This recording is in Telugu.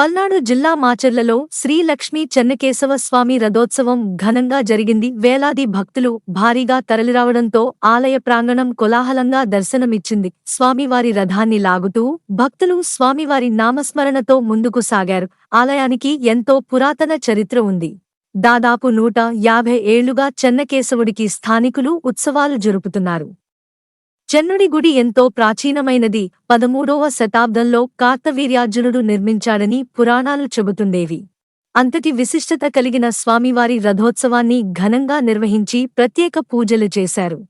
పల్నాడు జిల్లా మాచర్లలో శ్రీలక్ష్మీ చెన్నకేశవ స్వామి రథోత్సవం ఘనంగా జరిగింది. వేలాది భక్తులు భారీగా తరలిరావడంతో ఆలయ ప్రాంగణం కోలాహలంగా దర్శనమిచ్చింది. స్వామివారి రథాన్ని లాగుతూ భక్తులు స్వామివారి నామస్మరణతో ముందుకు సాగారు. ఆలయానికి ఎంతో పురాతన చరిత్ర ఉంది. దాదాపు నూట యాభై ఏళ్ళుగా చెన్నకేశవుడికి స్థానికులు ఉత్సవాలు జరుపుతున్నారు. చెన్నుడి గుడి ఎంతో ప్రాచీనమైనది. పదమూడవ శతాబ్దంలో కార్తవీర్యార్జునుడు నిర్మించాడని పురాణాలు చెబుతుండేవి. అంతటి విశిష్టత కలిగిన స్వామివారి రథోత్సవాన్ని ఘనంగా నిర్వహించి ప్రత్యేక పూజలు చేశారు.